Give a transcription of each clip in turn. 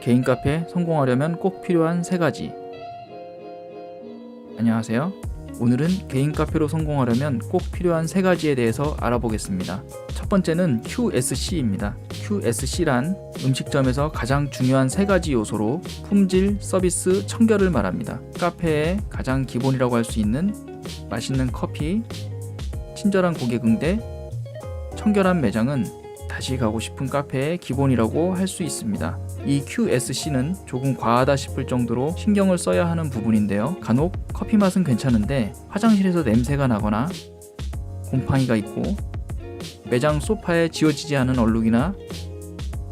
개인 카페 성공하려면 꼭 필요한 세 가지. 안녕하세요. 오늘은 개인 카페로 성공하려면 꼭 필요한 세 가지에 대해서 알아보겠습니다. 첫 번째는 QSC입니다. QSC란 음식점에서 가장 중요한 세 가지 요소로 품질, 서비스, 청결을 말합니다. 카페의 가장 기본이라고 할 수 있는 맛있는 커피, 친절한 고객 응대, 청결한 매장은 다시 가고 싶은 카페의 기본이라고 할 수 있습니다. 이 QSC는 조금 과하다 싶을 정도로 신경을 써야 하는 부분인데요. 간혹 커피 맛은 괜찮은데 화장실에서 냄새가 나거나 곰팡이가 있고 매장 소파에 지워지지 않은 얼룩이나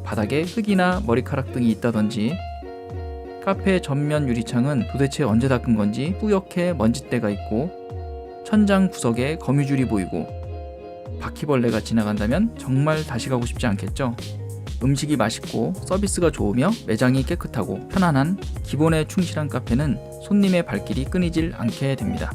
바닥에 흙이나 머리카락 등이 있다든지 카페 전면 유리창은 도대체 언제 닦은 건지 뿌옇게 먼지때가 있고 천장 구석에 거미줄이 보이고 바퀴벌레가 지나간다면 정말 다시 가고 싶지 않겠죠? 음식이 맛있고 서비스가 좋으며 매장이 깨끗하고 편안한 기본에 충실한 카페는 손님의 발길이 끊이질 않게 됩니다.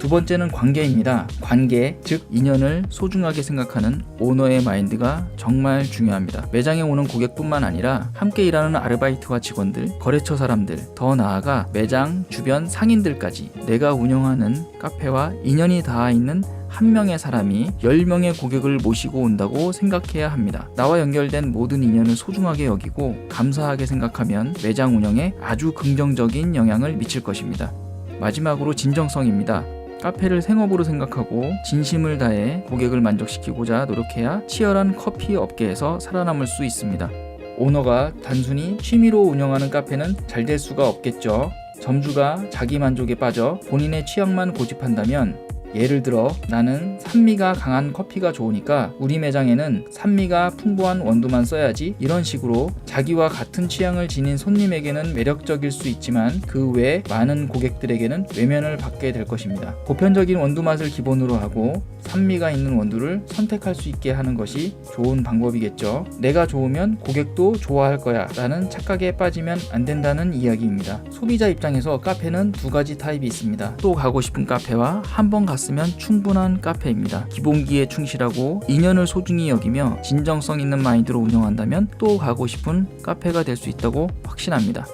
두 번째는 관계입니다. 관계, 즉 인연을 소중하게 생각하는 오너의 마인드가 정말 중요합니다. 매장에 오는 고객뿐만 아니라 함께 일하는 아르바이트와 직원들, 거래처 사람들, 더 나아가 매장 주변 상인들까지 내가 운영하는 카페와 인연이 닿아 있는 한 명의 사람이 10명의 고객을 모시고 온다고 생각해야 합니다. 나와 연결된 모든 인연을 소중하게 여기고 감사하게 생각하면 매장 운영에 아주 긍정적인 영향을 미칠 것입니다. 마지막으로 진정성입니다. 카페를 생업으로 생각하고 진심을 다해 고객을 만족시키고자 노력해야 치열한 커피 업계에서 살아남을 수 있습니다. 오너가 단순히 취미로 운영하는 카페는 잘 될 수가 없겠죠. 점주가 자기 만족에 빠져 본인의 취향만 고집한다면 예를 들어 나는 산미가 강한 커피가 좋으니까 우리 매장에는 산미가 풍부한 원두만 써야지 이런 식으로 자기와 같은 취향을 지닌 손님에게는 매력적일 수 있지만 그 외 많은 고객들에게는 외면을 받게 될 것입니다. 보편적인 원두 맛을 기본으로 하고 산미가 있는 원두를 선택할 수 있게 하는 것이 좋은 방법이겠죠. 내가 좋으면 고객도 좋아할 거야 라는 착각에 빠지면 안 된다는 이야기입니다. 소비자 입장에서 카페는 두 가지 타입이 있습니다. 또 가고 싶은 카페와 한 번 갔으면 충분한 카페입니다. 기본기에 충실하고 인연을 소중히 여기며 진정성 있는 마인드로 운영한다면 또 가고 싶은 카페가 될 수 있다고 확신합니다.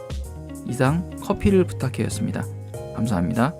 이상 커피를 부탁해였습니다. 감사합니다.